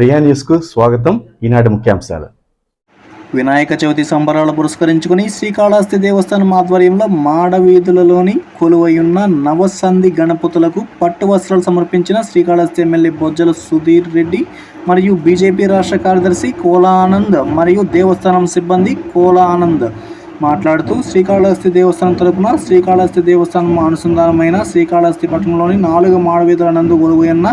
ప్రియా న్యూస్కు స్వాగతం. ఈనాటి ముఖ్యాంశాలు. వినాయక చవితి సంబరాలు పురస్కరించుకుని శ్రీకాళహస్తి దేవస్థానం ఆధ్వర్యంలో మాడవీధులలోని కొలువయున్న నవసంధి గణపతులకు పట్టు వస్త్రాలు సమర్పించిన శ్రీకాళహస్తి ఎమ్మెల్యే బొజ్జల సుధీర్ రెడ్డి మరియు బీజేపీ రాష్ట్ర కార్యదర్శి కోలానంద్ మరియు దేవస్థానం సిబ్బంది కోలానంద్. మాట్లాడుతూ శ్రీకాళహస్తి దేవస్థానం తరపున శ్రీకాళహస్తి దేవస్థానం అనుసంధానమైన శ్రీకాళహస్తి పట్టణంలోని నాలుగు మాడవీధుల నందు కొలువైన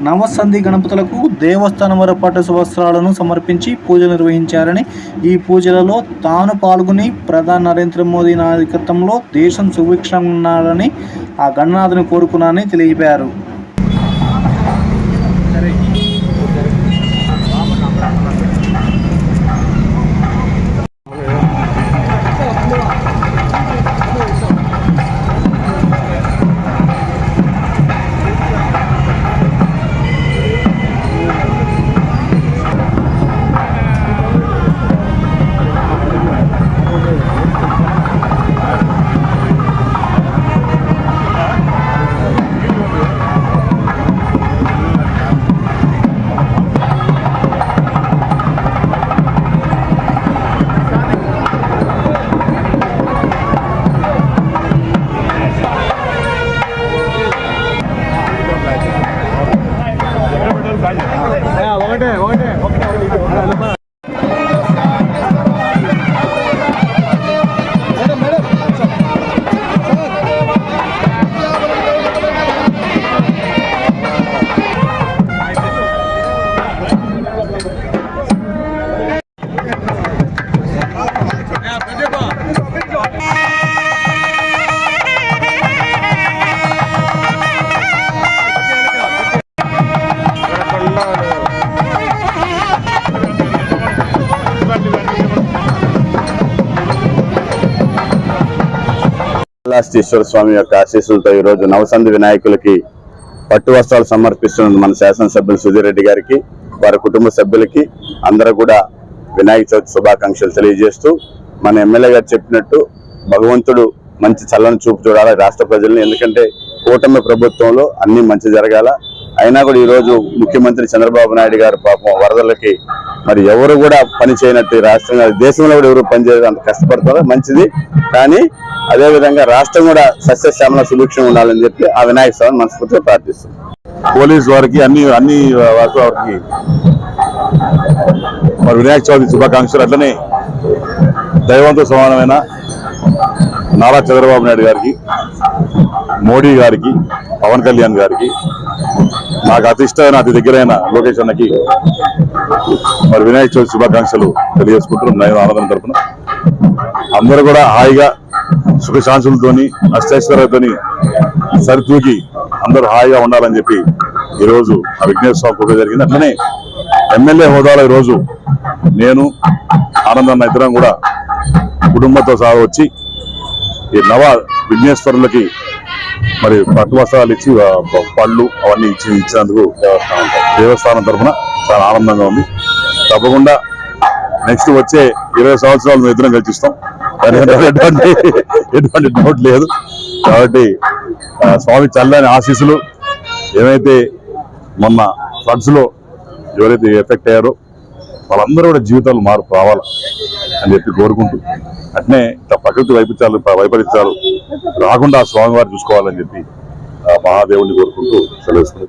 నవసంధి గణపతులకు దేవస్థానం వరపాటు పట్టు వస్త్రాలను సమర్పించి పూజలు నిర్వహించారని ఈ పూజలలో తాను పాల్గొని ప్రధాని నరేంద్ర మోదీ నాయకత్వంలో దేశం సుభిక్షంగా ఉండాలని ఆ గణనాథుని ওটা ওটা శ్రీకాళహస్తీశ్వర స్వామి యొక్క ఆశీస్సులతో ఈ రోజు నవసంధి వినాయకులకి పట్టు వస్త్రాలు సమర్పిస్తున్న మన శాసనసభ్యులు సుధీర్ రెడ్డి గారికి వారి కుటుంబ సభ్యులకి అందరూ కూడా వినాయక చవితి శుభాకాంక్షలు తెలియజేస్తూ మన ఎమ్మెల్యే గారు చెప్పినట్టు భగవంతుడు మంచి చల్లని చూపు చూడాలి రాష్ట్ర ప్రజల్ని. ఎందుకంటే కూటమి ప్రభుత్వంలో అన్ని మంచి జరగాల. అయినా కూడా ఈ రోజు ముఖ్యమంత్రి చంద్రబాబు నాయుడు గారు పాపం వరదలకి మరి ఎవరు కూడా పని చేయనట్టు రాష్ట్రంగా దేశంలో కూడా ఎవరు పని అంత కష్టపడతారో. మంచిది. కానీ అదేవిధంగా రాష్ట్రం కూడా సస్యశ్యామల సుభిక్షం ఉండాలని చెప్పి ఆ వినాయక స్వామిని మనస్ఫూర్తిగా ప్రార్థిస్తుంది పోలీస్ వారికి అన్ని అన్ని వారికి వారికి మరి వినాయక చవితి శుభాకాంక్షలు. అట్లనే దైవంతో సమానమైన నారా చంద్రబాబు నాయుడు గారికి మోడీ గారికి పవన్ కళ్యాణ్ గారికి నాకు అతి ఇష్టమైన అతి దగ్గరైన లోకేష్ అన్నకి మరి వినాయక చవితి శుభాకాంక్షలు తెలియజేసుకుంటున్నాం నేను ఆనందం తరపున. అందరూ కూడా హాయిగా సుఖశాంతులతోని అష్టైశ్వర్యతోని సరితూకి అందరూ హాయిగా ఉండాలని చెప్పి ఈరోజు ఆ విఘ్నేశ్వర స్వామి పూజ జరిగింది. అట్లనే ఎమ్మెల్యే హోదాలో ఈరోజు రోజు నేను ఆనందన్న ఇద్దరం కూడా కుటుంబంతో సహా వచ్చి ఈ నవ విఘ్నేశ్వరులకి మరి పట్టు వస్త్రాలు ఇచ్చి పళ్ళు అవన్నీ ఇచ్చి ఇచ్చినందుకు దేవస్థానం తరఫున చాలా ఆనందంగా ఉంది. తప్పకుండా నెక్స్ట్ వచ్చే ఇరవై సంవత్సరాలు మేము ఇద్దరం గెలిచిస్తాం ఎటువంటి ఎటువంటి డౌట్ లేదు. కాబట్టి ఆ, స్వామి చల్లని ఆశీస్సులు ఏమైతే మొన్న ఫ్లడ్స్లో ఎవరైతే ఎఫెక్ట్ అయ్యారో వాళ్ళందరూ కూడా జీవితాలు మార్పు రావాలి. అని చెప్పి కోరుకుంటూ అట్నే ప్రకృతి వైపరీత్యాలు వైపరీత్యాలు రాకుండా స్వామివారు చూసుకోవాలని చెప్పి ఆ మహాదేవుని కోరుకుంటూ సెలవుస్తుంది